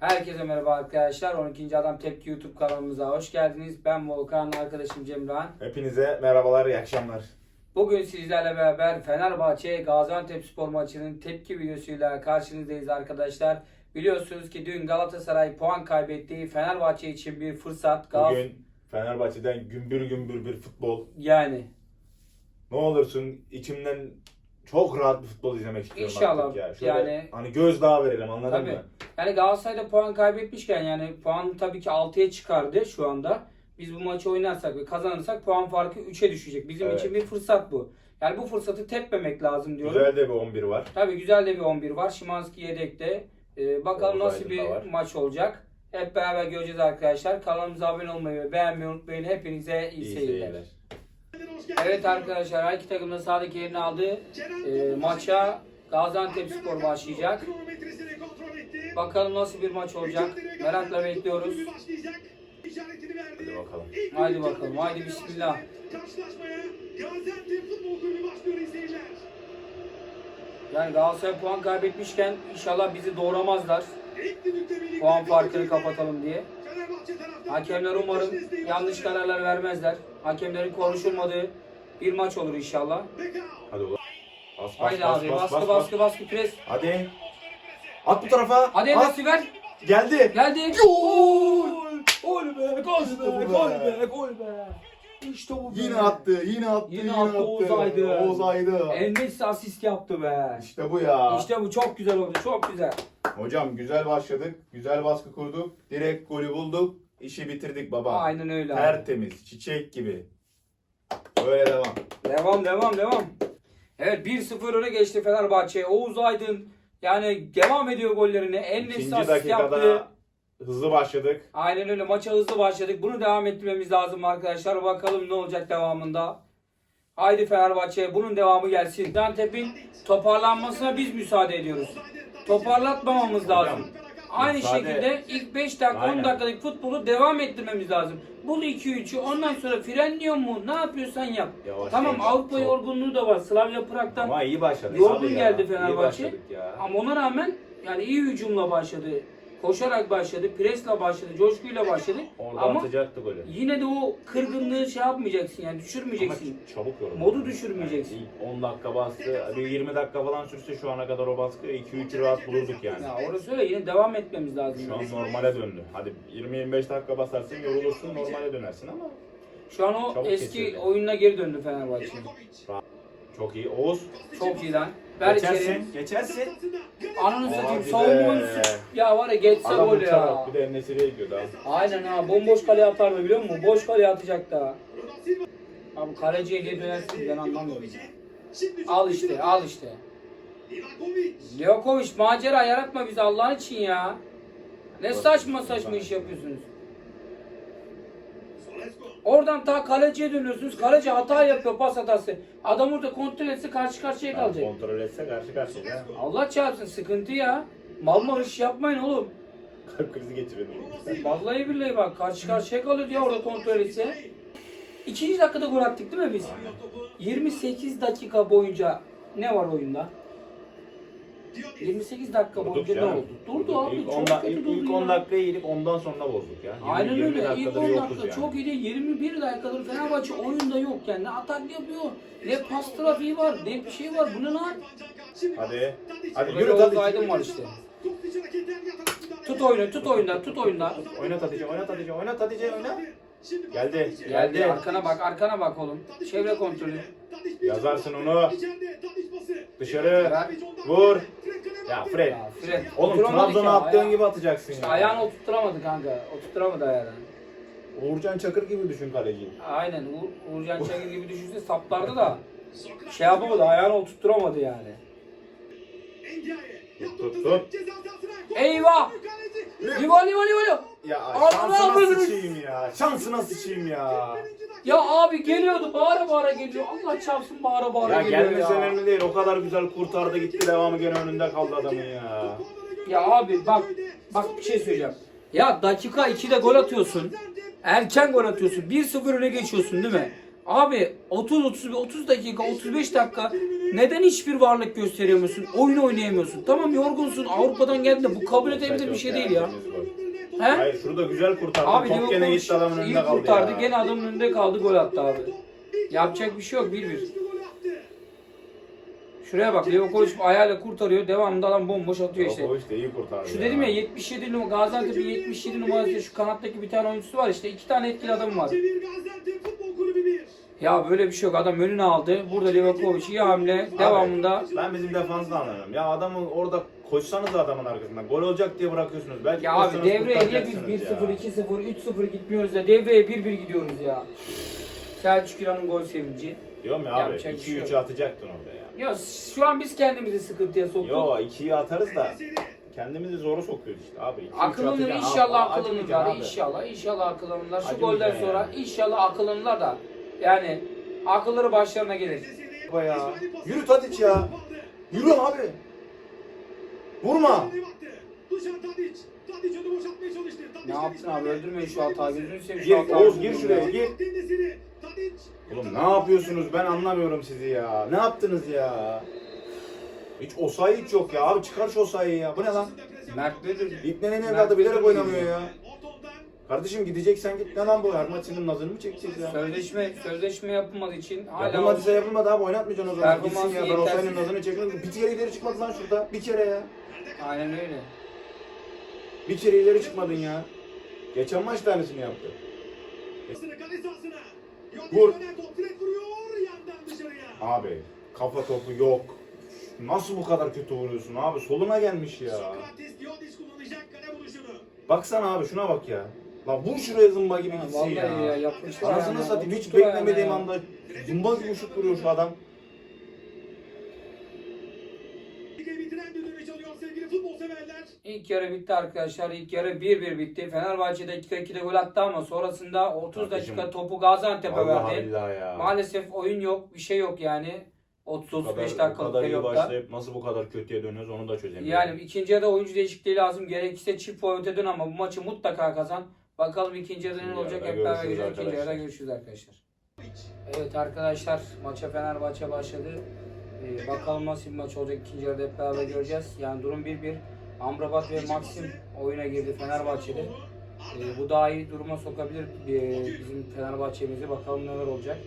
Herkese merhaba arkadaşlar. 12. Adam Tepki YouTube kanalımıza hoş geldiniz. Ben Volkan, arkadaşım Cemran. Hepinize merhabalar, iyi akşamlar. Bugün sizlerle beraber Fenerbahçe Gaziantep Spor maçının tepki videosuyla karşınızdayız arkadaşlar. Biliyorsunuz ki dün Galatasaray puan kaybetti. Fenerbahçe için bir fırsat. Gal- Bugün Fenerbahçe'den gümbür gümbür bir futbol. Yani Ne olursun içimden çok rahat bir futbol izlemek istiyorum İnşallah. artık ya. Şöyle Yani- hani gözdağı verelim anladın Tabii. mı? Yani Galatasaray'da puan kaybetmişken yani puan tabii ki 6'ya çıkardı şu anda. Biz bu maçı oynarsak ve kazanırsak puan farkı 3'e düşecek. Bizim Evet. için bir fırsat bu. Yani bu fırsatı tepmemek lazım diyorum. Güzel de bir 11 var. Tabii güzel de bir 11 var. Şimanski yedekte. Ee, bakalım Oğuz nasıl bir var. maç olacak. Hep beraber göreceğiz arkadaşlar. Kanalımıza abone olmayı ve beğenmeyi unutmayın. Hepinize iyi, İyi seyirler. seyirler. Evet arkadaşlar her iki takım da sahadaki yerini aldı. Ee, maça Gaziantep Spor başlayacak. Bakalım nasıl bir maç olacak. Merakla bekliyoruz. Hadi bakalım. Haydi bakalım, haydi bismillah. Karşılaşmaya Gaziantep Futbol Kulübü başlıyor iyi seyirler. Yani Galatasaray puan kaybetmişken inşallah bizi doğramazlar. Puan farkını kapatalım diye. Hakemler umarım yanlış kararlar vermezler. Hakemlerin konuşulmadığı bir maç olur inşallah. Hadi ulan. Bas bas Haydi bas abi bas baskı bas, baskı bas. baskı pres. Hadi. At bu tarafa. Hadi At. Ver. Geldi. Geldi. Gol! Gol be, gol be, gol be, gol be. İşte bu be. Yine attı, yine attı, Yine yine, attı. Oğuz Aydın. Oğuz Aydın. Endeks asist yaptı be. İşte bu ya. İşte bu çok güzel oldu, çok güzel. Hocam güzel başladık. Güzel baskı kurduk. Direkt golü bulduk. İşi bitirdik baba. Aynen öyle abi. Tertemiz, çiçek gibi. Böyle devam. Devam, devam, devam. Evet 1-0 öne geçti Fenerbahçe. Oğuz Aydın yani devam ediyor gollerine. Endeks İkinci asist yaptı. Hızlı başladık. Aynen öyle. Maça hızlı başladık. Bunu devam ettirmemiz lazım arkadaşlar. Bakalım ne olacak devamında. Haydi Fenerbahçe bunun devamı gelsin. Dantep'in toparlanmasına biz müsaade ediyoruz. Toparlatmamamız lazım. Aynı müsaade- şekilde ilk 5 dakika 10 Aynen. dakikalık futbolu devam ettirmemiz lazım. Bul 2-3'ü ondan sonra frenliyor mu? Ne yapıyorsan yap. Yavaş tamam yavaş. Avrupa Çok. yorgunluğu da var. Slavia Prag'dan Ama iyi başladık. Yorgun abi geldi ya. Fenerbahçe. İyi başladık ya. ama ona rağmen yani iyi hücumla başladı. Koşarak başladı, presle başladı, coşkuyla başladı. Orada Ama atacaktı golü. yine de o kırgınlığı şey yapmayacaksın yani Ama düşürmeyeceksin. çabuk yoruldu. Modu düşürmeyeceksin. Yani ilk 10 dakika bastı. Bir 20 dakika falan sürse şu ana kadar o baskı 2-3 rahat bulurduk yani. Ya orası öyle yine devam etmemiz lazım. Şu an normale döndü. Hadi 20-25 dakika basarsın yorulursun normale dönersin ama Şu an o Çabuk eski kesildi. oyununa geri döndü Fenerbahçe. çok iyi. Oğuz Çok iyi lan. Ver içeri. geçersin. Geçersin. Ananı satayım Hadi savunma be. oyuncusu. Ya var ya geçse Adam gol ya. uçarak bir de Enes'i'ye gidiyordu ha. Aynen ha bomboş kaleye atardı biliyor musun? Boş kaleye atacak da. Abi kaleciye geri dönersin ben anlamıyorum. Al işte al işte. Livakovic. Macera yaratma bize Allah'ın için ya. Ne saçma saçma iş yapıyorsunuz. Oradan ta kaleciye dönüyorsunuz. Kaleci hata yapıyor pas hatası. Adam orada kontrol etse karşı karşıya Yani kalacak. kontrol etse karşı karşıya. Allah çarpsın sıkıntı ya. Mal mal iş yapmayın oğlum. Kalp krizi geçiriyordum. Vallahi billahi bak karşı karşıya kalıyor diye orada kontrol etse. İkinci dakikada gol attık değil mi biz? 28 dakika boyunca ne var oyunda? 28 dakika boyunca ne oldu? Durdu abi İlk çok 10 kötü ilk, durdu ilk ya. 10 dakikayı yedik ondan sonra bozduk ya. 20, Aynen 20 öyle. İlk dakikadır 10 yokuz dakika yani. çok iyi değil. 21 dakikadır Fenerbahçe oyunda yok yani. Ne atak yapıyor, ne pas trafiği var, ne bir şey var. Bu ne lan? Hadi. Hadi yürü Oğuz. Aydın var işte. Tut oyunu, tut oyunda, tut oyunda. Oynat Tadic'e, oynat Tadic'e, oynat Tadic'e, oyna. Şimdi Geldi. Geldi arkana bak, arkana bak oğlum. Çevre kontrolü. Yazarsın onu. Dışarı. Vur. Ya. Fred. Ya Fred, Oğlum oturamadı Trabzon'a attığın ayağı- gibi atacaksın İşte ya. ayağını oturtturamadı kanka. Oturtturamadı ayağını. Uğurcan Çakır gibi düşün kaleciyi. Aynen. Uğur, Uğurcan Çakır gibi düşünse saplardı da şey yapamadı, ayağını oturtturamadı yani. Endiaye. Tut, tut, tut. Eyvah! Liva liva liva liva. Ya şansına sıçayım ya. Şansına sıçayım ya. Ya abi geliyordu bağıra bağıra geliyor. Allah çarpsın bağıra bağıra Ya geliyor gelmesi ya. önemli değil. O kadar güzel kurtardı gitti devamı gene önünde kaldı adamın ya. Ya abi bak bak bir şey söyleyeceğim. Ya dakika 2'de gol atıyorsun. Erken gol atıyorsun. 1-0 öne geçiyorsun değil mi? Abi 30 30 30 dakika 35 dakika neden hiçbir varlık gösteremiyorsun? Oyun oynayamıyorsun. Tamam yorgunsun. Avrupa'dan geldin de bu kabul edebilir bir şey değil ya. He? Hayır şurada güzel kurtardı. Abi Top gene Liverpool gitti adamın iyi önünde kaldı kurtardı. ya. Gene adamın önünde kaldı gol attı abi. Yapacak bir şey yok 1-1. Şuraya bak Livakovic ayağıyla kurtarıyor. Devamında adam bomboş atıyor işte. O işte iyi kurtardı Şu dedim ya 77 numara Gaziantep'in 77 numarası şu kanattaki bir tane oyuncusu var işte iki tane etkili adam var. Çevir Gaziantep Futbol Kulübü 1. Ya böyle bir şey yok adam önüne aldı. Burada Livakovic iyi hamle. Devamında Ben bizim defansı da anlamıyorum. Ya adamın orada koşsanız adamın arkasından. Gol olacak diye bırakıyorsunuz. Belki ya abi koşsanız devreye niye biz kurtaracaksınız 1-0, ya. 2-0, 3-0 gitmiyoruz da devreye 1-1 gidiyoruz ya. Selçuk İran'ın gol sevinci. Diyorum ya abi Yapacak bir şey 2-3'ü yok. atacaktın orada ya. Ya şu an biz kendimizi sıkıntıya soktuk. Yo 2'yi atarız da kendimizi zora sokuyoruz işte abi. 2-3'ü Akıllanır atacaksın. inşallah acımayacaksın abi. inşallah inşallah akıllanırlar şu golden sonra yani. inşallah akıllanırlar da yani akılları başlarına gelir. Baba ya. Yürü Tadiç ya. Yürü abi. Vurma. Ne yaptın abi öldürmeyin şu hatağı gözünü seveyim Gir. Oğuz, gir şuraya, gir. Oğlum ne yapıyorsunuz ben anlamıyorum sizi ya. Ne yaptınız ya? Hiç osayı hiç yok ya. Abi çıkar şu osayı ya. Bu ne lan? Mert Müldür. İpnenin evladı bilerek oynamıyor ya. Kardeşim gideceksen git. Ne lan bu? Her maç senin nazını mı çekeceğiz ya? Sözleşme sözleşme yapılmadığı için hala Yapılmadıysa yapılmadı abi oynatmayacaksın o zaman. Performansı Gitsin ya ben yetersiz. Osayi'nin nazını çekiyorum. Bir kere ileri çıkmadı lan şurada. Bir kere ya. aynen öyle. Bir kere ileri çıkmadın ya. Geçen maç aynısını yaptı. Sınır kale sahasına. Vur. Abi kafa topu yok. Nasıl bu kadar kötü vuruyorsun abi? Soluna gelmiş ya. Sokrates kullanacak kale. Baksana abi şuna bak ya. La vur şuraya zımba gibi gitsin vallahi ya. ya, yapmışlar Anasını satayım hiç beklemediğim anda zımba gibi şut vuruyor şu adam. Lig'i bitiren düdüğünü çalıyor sevgili futbol severler. İlk yarı bitti arkadaşlar. İlk yarı 1-1 bitti. Fenerbahçe dakika 2'de gol attı ama sonrasında 30 Kardeşim, dakika topu Gaziantep'e Vallahi verdi. billahi ya. Maalesef oyun yok, bir şey yok yani. bu 30-35 kadar, bu dakikalık kadar iyi periyotta. başlayıp nasıl bu kadar kötüye dönüyoruz onu da çözemiyorum. Yani ikinci yarıda oyuncu değişikliği lazım. Gerekirse çift forvete dön ama bu maçı mutlaka kazan. Bakalım ikinci yarıda ne İkinci olacak yarıda hep beraber görüşürüz göreceğiz. İkinci yarıda arkadaşlar. görüşürüz arkadaşlar. Evet arkadaşlar maça Fenerbahçe başladı. Ee, bakalım nasıl bir maç olacak ikinci yarıda hep beraber göreceğiz. Yani durum 1-1. Amrabat ve Maxim oyuna girdi Fenerbahçe'de. Ee, bu daha iyi duruma sokabilir ee, bizim Fenerbahçe'mizi. Bakalım neler olacak.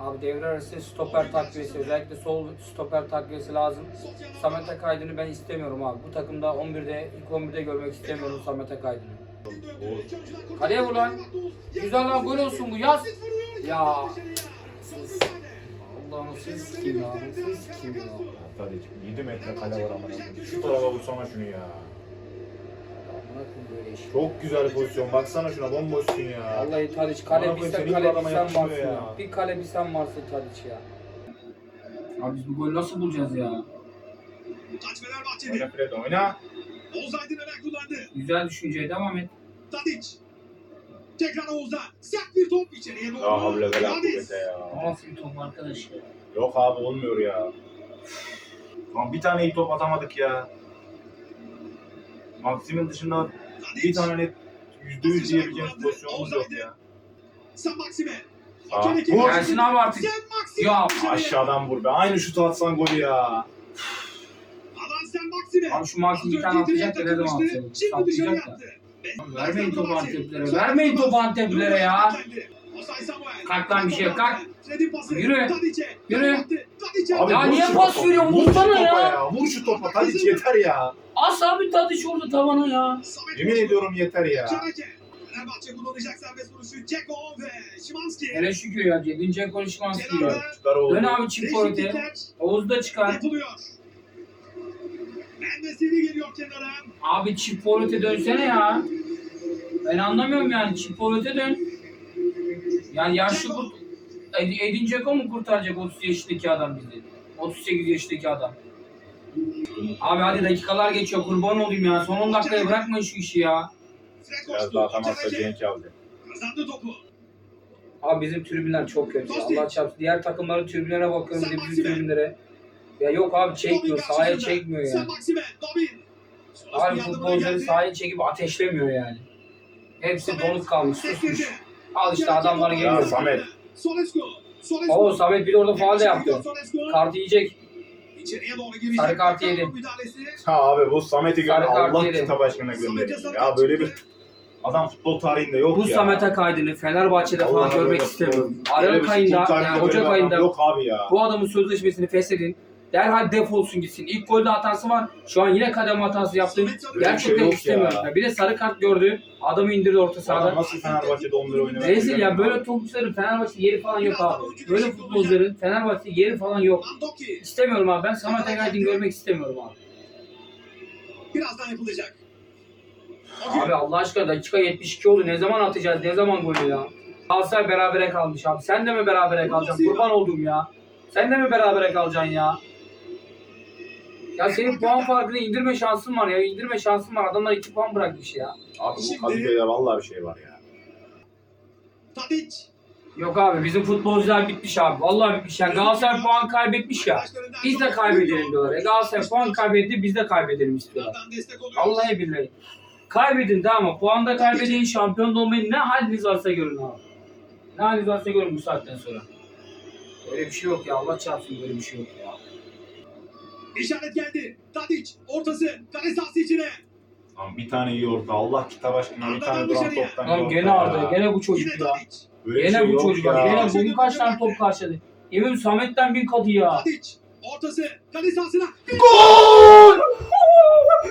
Abi devre arası stoper takviyesi özellikle sol stoper takviyesi lazım. Samet Akaydın'ı ben istemiyorum abi. Bu takımda 11'de ilk 11'de görmek istemiyorum Samet Akaydın'ı. Kaleye vur lan. Güzel lan gol olsun bu yaz. Ya. Siz sikeyim ya. Siz sikeyim ya. Hadi 7 metre kale var ama. Şu tarafa vursana şunu ya. Amına koyayım böyle iş. Çok güzel pozisyon. Baksana şuna bomboşsun ya. Vallahi Tadiç Amına kale koyayım, bir sen senin kale adama bir sen varsın ya. ya. Bir kale bir sen varsın Tadiç ya. Abi biz bu golü nasıl bulacağız ya? Taç Fenerbahçe'de. Oyna Fred oyna. Oğuz Aydın hemen kullandı. Güzel düşünceye devam et. Tadiç. Tekrar Oğuz'dan. Sert bir top içeriye doğru. Ya havle ve la Yadiz. kuvvete ya. Nasıl bir top arkadaş ya? Yok abi olmuyor ya. Lan bir tane iyi top atamadık ya. Maksim'in dışında bir tane net yüzde yüz diyebileceğimiz pozisyonumuz yok ya. Sen Maxime. Aa, vur. Gelsin abi artık. Ya. Aşağıdan vur be. Aynı şutu atsan golü ya. Alan sen Maxime. Abi şu Maxim bir tane atacak da ne zaman atacak? Atlayacak da. Vermeyin topu Anteplere. Vermeyin topu Anteplere ya. Kalk lan bir şey, kalk. Yürü. Yürü. Abi Ya vur niye şu pas topa. veriyorsun? Vur şu Vursana topa ya. Vur şu topa. Hadi yeter ya. As abi Tadiç orada tavana ya. Yemin ediyorum yeter ya. Fenerbahçe kullanacak serbest vuruşu. Ceko ve Şimanski. Hele şükür ya. Cedince konuşmaz ki ya. Çıkar, oğlum. Dön abi çift forvete. Oğuz da çıkar. yapılıyor. Endesiri geliyor kenara. Abi çift forvete dönsene ya. Ben anlamıyorum yani. Çift forvete dön. Yani yaşlı kurt... Ed- Edin Dzeko mu kurtaracak 30 yaşındaki adam bizi? 38 yaşındaki adam. Abi hadi dakikalar geçiyor kurban olayım ya. Son 10 dakikaya bırakmayın şu işi ya. Biraz daha atamazsa. Cenk aldı. Kazandı topu. Abi bizim tribünler çok kötü. Allah çarpsın. Diğer takımların tribünlerine bakıyorum bir de bizim tribünlere. Ya yok abi çekmiyor. Sahaya çekmiyor Sen ya. Maxime. Dobin. Sonuç Abi futbolcuları sahaya çekip ateşlemiyor yani. Hepsi donuk kalmış, susmuş. Al işte adamlara Ya geliyor. Samet. Oo Samet bir de orada faal de yaptı. Solesko. Kart yiyecek. İçeriye doğru girecek. Sarı kart yedi. Ha abi bu Samet'i gönder. Sarı kart Allah yedi. kitap aşkına Samet'e gönderin. Ya böyle bir adam futbol tarihinde yok Bu ya. Samet Akaydın'ı Fenerbahçe'de falan görmek böyle istemiyorum. Aralık ayında, tarihinde yani böyle bir Ocak adam ayında Yok abi ya. bu adamın sözleşmesini feshedin. Derhal defolsun gitsin. İlk golde hatası var. Şu an yine kademe hatası yaptı. Gerçekten şey istemiyorum. ya. Bir de sarı kart gördü. Adamı indirdi orta sahada. nasıl Fenerbahçe'de 11 oynamak Rezil ya böyle topçuların Fenerbahçe yeri falan yok abi. Böyle futbolcuların Fenerbahçe yeri falan yok. İstemiyorum abi. Ben Samet Akaydın görmek istemiyorum abi. Birazdan yapılacak. Abi Allah aşkına dakika 72 oldu. Ne zaman atacağız? Ne zaman golü ya? Galatasaray berabere kalmış abi. Sen de mi berabere kalacaksın? Kurban oldum ya. Sen de mi berabere kalacaksın ya? Ya senin puan farkını indirme şansın var ya. İndirme şansın var. Adamlar 2 puan bırakmış ya. Abi bu Şimdi- vallahi bir şey var ya. Tadic. Yok abi bizim futbolcular bitmiş abi. Vallahi bitmiş. Yani Galatasaray puan kaybetmiş ya. Biz de kaybedelim diyorlar. E Galatasaray puan kaybetti biz de kaybedelim istiyorlar. Yandan destek. Vallahi billahi. Kaybedin tamam mı? Puanda kaybedin, şampiyon da olmayın. Ne haliniz varsa görün abi. Ne haliniz varsa görün bu saatten sonra. Öyle bir şey yok ya. Allah çarpsın böyle bir şey yok ya. İşaret geldi. Tadic. Ortası. Kale sahası içine. Lan bir tane iyi orta. Allah kitap aşkına bir tane duran dışarıya. toptan iyi Lan orta gene ya. Arda, gene bu çocuk Yine ya. Böyle bir Gene şey bu yok çocuk ya. ya. Gene bugün kaç tane top karşıladı. Emin Samet'ten bin katı ya. Tadic. Ortası. Kale sahasına.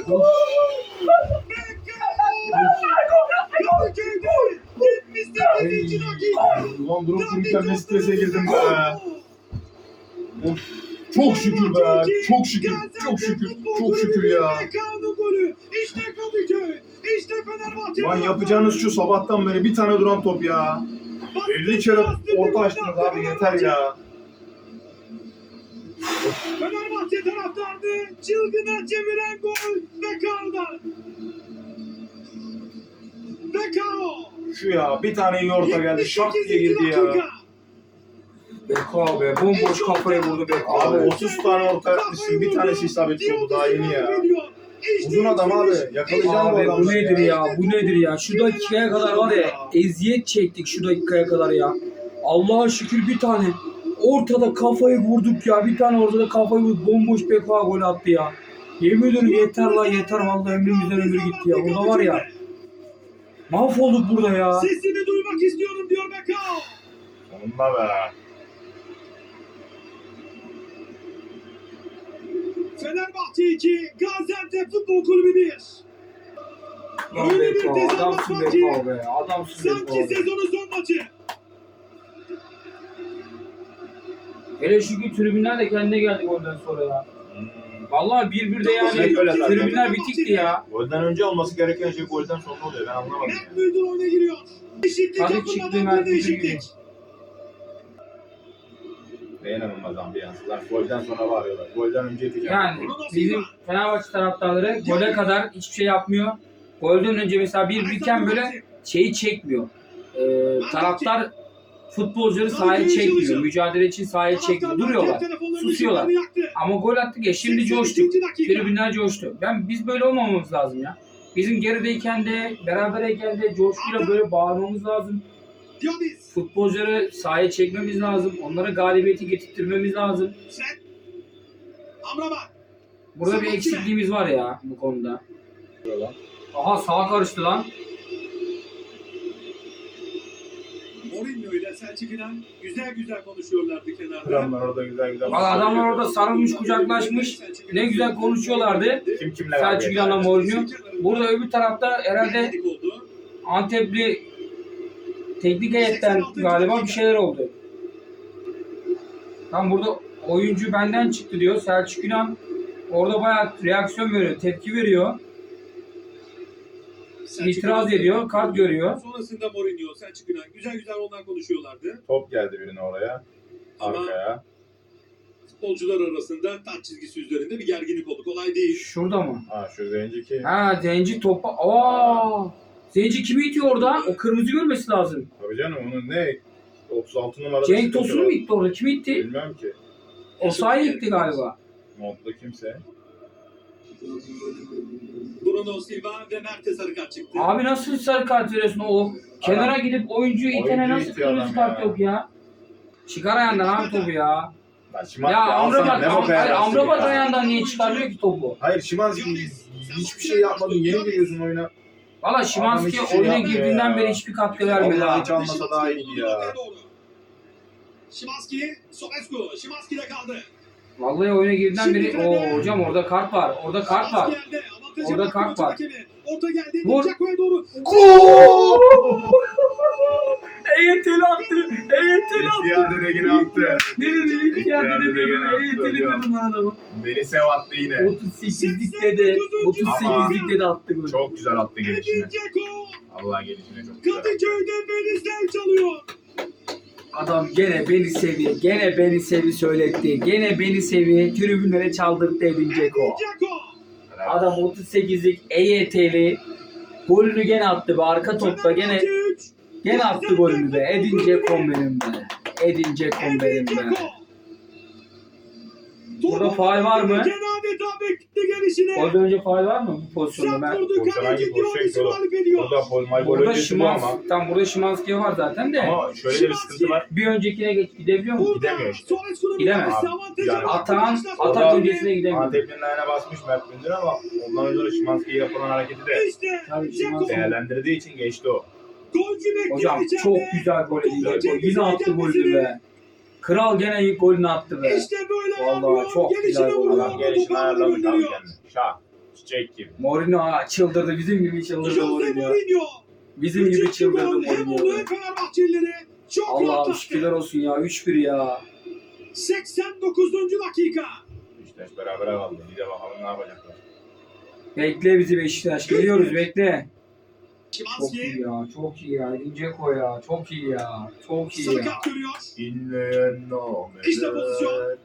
Gol! Kadıköy'de 78. dakika. Ulan durup dururken ne strese girdim be. Of. Çok şükür be. Çok şükür. Çok şükür. Çok şükür ya. İşte Kadıköy. İşte Fenerbahçe. Lan yapacağınız şu sabahtan beri bir tane duran top ya. 50 kere orta açtınız abi yeter ya. Fenerbahçe taraftarını çılgına çeviren gol Bekao'dan. Bekao. Şu ya bir tane iyi orta geldi. Şak diye girdi ya. Beko abi. Bomboş kafayı vurdu Beko Abi abi. 30 tane orta yapmışsın. Bir tanesi isabetli oldu daha yeni ya. Uzun adam abi. Yakalayacağım bu Abi bu nedir ya? Bu nedir ya? Şu dakikaya kadar var ya eziyet çektik şu dakikaya kadar ya. Allah'a şükür bir tane ortada kafayı vurduk ya. Bir tane ortada kafayı vurduk. Bomboş Beko gol attı ya. Yemin ediyorum yeter lan yeter vallahi ömrümüzden ömür gitti ya. Burada var ya mahvolduk burada ya. Sesini duymak istiyorum diyor Bekao. Sonunda be. Fenerbahçe 2, Gaziantep Futbol Kulübü 1. Lan Beko adamsın Beko be. Adamsın Beko Sanki be. sezonun son maçı. Hele şükür tribünler de kendine geldi golden sonra ya. Vallahi 1-1'de yani Hep öyle zaten. tribünler bitikti ya. Golden önce olması gereken şey golden sonra oluyor. Ben anlamadım Net ya. Müldür oyuna giriyor. Eşitlik Tabii yapılmadan çıktı, bir Mert Müldür değişiklik. İnanılmaz ambiyanslar. Golden sonra bağırıyorlar. Golden önce yapacağım. Yani bizim Fenerbahçe taraftarları gole kadar hiçbir şey yapmıyor. Golden önce mesela bir birken böyle şeyi çekmiyor. Ee, taraftar futbolcuları sahaya çekmiyor. Mücadele için sahaya çekmiyor. Duruyorlar. Susuyorlar. Ama gol attık ya şimdi coştuk. Tribünler coştu. Ben biz böyle olmamamız lazım ya. Bizim gerideyken de berabereyken de coşkuyla böyle bağırmamız lazım. Futbolcuları sahaya çekmemiz lazım. Onlara galibiyeti getirtmemiz lazım. Sen. Amrabat. Burada bir eksikliğimiz var ya bu konuda. Aha sağa karıştı lan. Mourinho ile Selçuk İnan güzel güzel konuşuyorlardı kenarda. Adamlar orada güzel güzel. Valla adamlar orada sarılmış kucaklaşmış. Ne güzel konuşuyorlardı. Kim kimle Selçuk İlhan'la Mourinho. Burada öbür tarafta herhalde. Antepli teknik heyetten galiba bir şeyler oldu. Tam burada oyuncu benden çıktı diyor. Selçuk İlhan orada bayağı reaksiyon veriyor, tepki veriyor. Selçuk İtiraz İnan- ediyor, kart görüyor. Sonrasında Mourinho, Selçuk İnan güzel güzel onlar konuşuyorlardı. Top geldi birine oraya. Ama Arkaya. futbolcular arasında taç çizgisi üzerinde bir gerginlik oldu. Kolay değil. Şurada mı? Ha şu zenci ki. Ha Zenci topa... Aa! Zenci kimi itiyor orada? O kırmızı görmesi lazım. Tabii canım onun ne? 36 numarada Cenk sıkıntı Tosun var. mu itti orada? Kimi itti? Bilmem ki. O sahaya itti galiba. Modda kimse. Bruno Silva ve Mert'e sarı kart çıktı. Abi nasıl sarı kart veriyorsun o? Kenara gidip oyuncuyu itene Oyuncu nasıl kırmızı adam kart ya. yok ya? Çıkar ayağından abi topu ya. Lan Şimanski Ya alsana, Amrabat, ne Am- hayır, Amrabat ya? ayağından niye çıkarmıyor ki topu? Hayır Şimanski hiçbir şey yapmadın. Yeni giriyorsun oyuna. Valla Şimanski şey oyuna yapmıyor girdiğinden ya. beri hiçbir katkı vermedi Vallahi abi. hiç almasa daha iyiydi ya. Şimanski, Sobescu. Şimanski de kaldı. Vallahi oyuna girdiğinden beri o hocam orada kart var. Orada kart var. Orada kart var. Orta geldi. Vur. Djako'ya doğru. EYT'li attı. EYT'li İhtiyar de yine attı. Ne dedi? İhtiyar dedi gene attı EYT'li kadın adamı. Beni sev attı yine. 38'likte de 38'likte de attı gol. Çok güzel attı gelişine. Allah gelişine çok güzel. Kadıköy'de Melis'ten çalıyor. Adam gene beni sevi, gene beni sevi söyletti. Gene beni sevi, tribünlere çaldırdı Edin Dzeko. Adam 38'lik EYT'li golünü gene attı be arka topta gene. Gene attı golünü be. Edin Dzeko'm benim be. Edin Edin benim be. Burada faul var mı? Golden önce faul var mı bu pozisyonda? Ben... Burada öncesi bu ama. Şimanski, tam burada Şimanski var zaten de. Ama şöyle de bir sıkıntı var. Bir öncekine geç gidebiliyor mu? Gidemiyor işte. Gidemez. yani. Atan, atak sonunda öncesine gidemiyor. Antep'in ayağına basmış Mert Mündür ama ondan önce de Şimanski'ye yapılan hareketi de İşte Tabii. Şimanski. değerlendirdiği için geçti o. Golcü Hocam çok güzel gol Dzeko. Yine attı golünü be. Kral gene ilk golünü attı be. İşte böyle Vallahi çok Gelişine güzel gol. Adam gelişini ayarlamış abi kendini. Şah. Çiçek gibi. Mourinho ha, çıldırdı. Bizim gibi çıldırdı Jose Mourinho. Mourinho. Bizim gibi çıldırdı Mourinho. Allah'ım şükürler olsun ya. 3-1 ya. 89. dakika. Beşiktaş berabere kaldı. Bir de bakalım ne yapacaklar. Bekle bizi Beşiktaş. Geliyoruz bekle. Çok iyi ya. Çok iyi ya. Edin Dzeko ya. Çok iyi ya. Çok iyi ya. kart görüyor. İnleyen nameler. İşte pozisyon.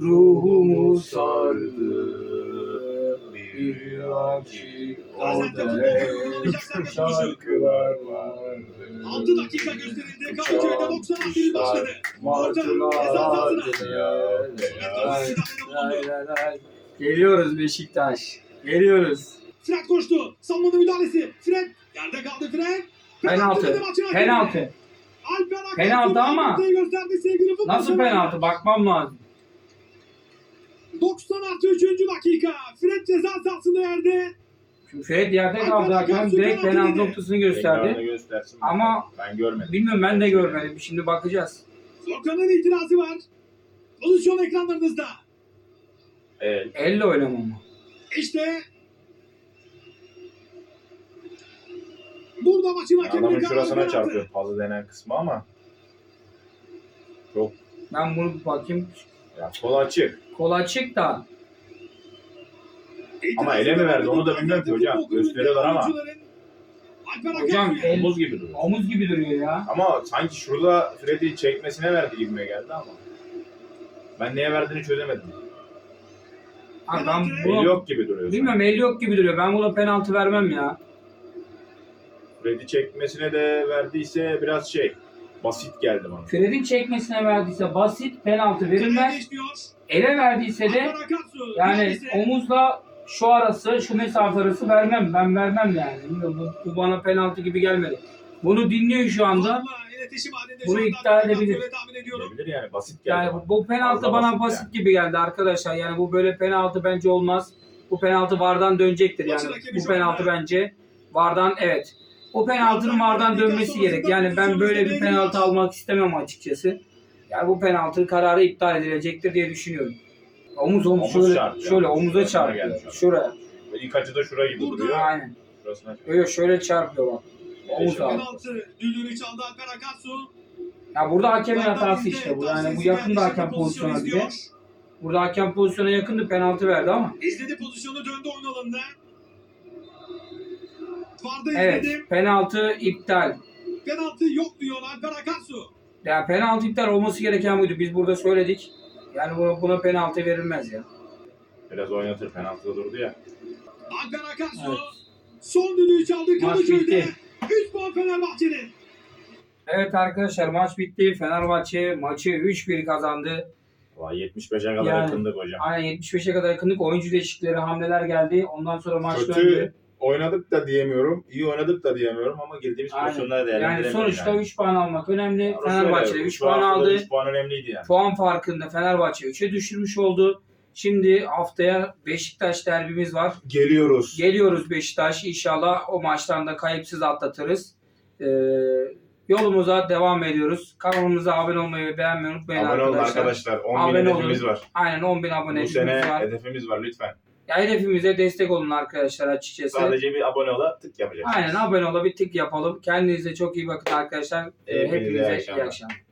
Ruhumu sardı. Bir yaki sonucu. şarkılar var. 6 dakika gösterildi. Kadıköy'de 96 bir başladı. Orta Martılar sahasına. Geliyoruz Beşiktaş. Geliyoruz. Fred koştu. Salmanın müdahalesi. Fred. Yerde kaldı Fred. Penaltı. Penaltı. Alper Akan Penaltı ama- gösterdi sevgili Nasıl penaltı? Bakmam lazım. 90 artı 3. dakika. Fred ceza sahasında yerde. Çünkü Fred yerde kaldı. Hakem direkt penaltı noktasını gösterdi. göstersin. Ama- ben görmedim. Bilmiyorum ben de görmedim. Şimdi bakacağız. Volkan'ın itirazı var. Pozisyon ekranlarınızda. Evet. Elle oynamam mı? İşte burada maçın hakemi Adamın şurasına penaltı. çarpıyor fazla denen kısmı ama. Çok Ben bunu bakayım. ya kol açık. Kol açık da. Ama ele mi verdi? Onu da bilmiyorum ki hocam. Gösteriyorlar ama. Hocam el, Omuz gibi duruyor. omuz gibi duruyor ya. Ama sanki şurada Freddy'yi çekmesine verdi gibime geldi ama. Ben neye verdiğini çözemedim. Ha, ben El bunu, yok gibi duruyor. bilmiyorum el yok gibi duruyor. Ben buna penaltı vermem ya. Freddy çekmesine de verdiyse biraz şey basit geldi bana. Fred'in çekmesine verdiyse basit penaltı verilmez. Ele verdiyse de yani omuzla şu arası, şu mesafe arası vermem. Ben vermem yani. Bu, bu bana penaltı gibi gelmedi. Bunu dinliyor şu anda. Bunu iptal edebilir. Olabilir yani basit geldi. Yani bu penaltı bana basit basit yani. gibi geldi arkadaşlar. Yani bu böyle penaltı bence olmaz. Bu penaltı VAR'dan dönecektir yani. Bu penaltı bence VAR'dan evet. O penaltının VAR'dan dönmesi gerek. Yani ben böyle bir penaltı almak istemem açıkçası. Yani bu penaltı kararı iptal edilecektir diye düşünüyorum. Omuz omuz, Omuz şöyle, çarptı şöyle yani. omuza çarpıyor. Şuraya. Ve İlk açıda şura gibi Burada- duruyor. Aynen. Yok şöyle çarpıyor bak. Omuz. Penaltı düdüğünü çaldı Alper Akarsu. Ya burada hakemin hatası işte bu. Yani bu tavsiyesi yakın verdi, da şimdi hakem pozisyonu pozisyona izliyor. Burada hakem pozisyona yakındı penaltı verdi ama. İzledi pozisyonu döndü oyun alanına. Varda Evet izledi. penaltı iptal. Penaltı yok diyor Alper Akarsu. Ya penaltı iptal olması gereken buydu. Biz burada söyledik. Yani buna, buna penaltı verilmez ya. Biraz oynatır penaltıda durdu ya. Alper Akarsu Evet. son düdüğü çaldı Kadıköy'de. bitti. 3 puan Fenerbahçe'nin. Evet arkadaşlar maç bitti. Fenerbahçe maçı 3-1 kazandı. Vay 75'e kadar Yani- yakındık hocam. Aynen 75'e kadar yakınlık. Oyuncu değişiklikleri, hamleler geldi. Ondan sonra maç Kötü döndü. Oynadık da diyemiyorum. iyi oynadık da diyemiyorum ama girdiğimiz Aynen. pozisyonları Yani değerlendiremiyoruz. sonuçta 3 puan almak önemli. Orası Fenerbahçe'de öyle. 3 Bu puan aldı. üç puan önemliydi yani. Puan farkında Fenerbahçe 3'e düşürmüş oldu. Şimdi haftaya Beşiktaş derbimiz var. Geliyoruz. Geliyoruz Beşiktaş. İnşallah o maçtan da kayıpsız atlatırız. Ee, yolumuza devam ediyoruz. Kanalımıza abone olmayı ve beğenmeyi unutmayın Abone olun arkadaşlar. arkadaşlar. 10 bin Abone hedefimiz olun. var. Aynen 10 bin Bu abonemiz sene var. hedefimiz var lütfen. Ya hedefimize destek olun arkadaşlar açıkçası. Sadece bir abone ola tık yapacağız. Aynen abone ol bir tık yapalım. Kendinize çok iyi bakın arkadaşlar. Hepinize iyi Hepinize iyi akşamlar. akşamlar.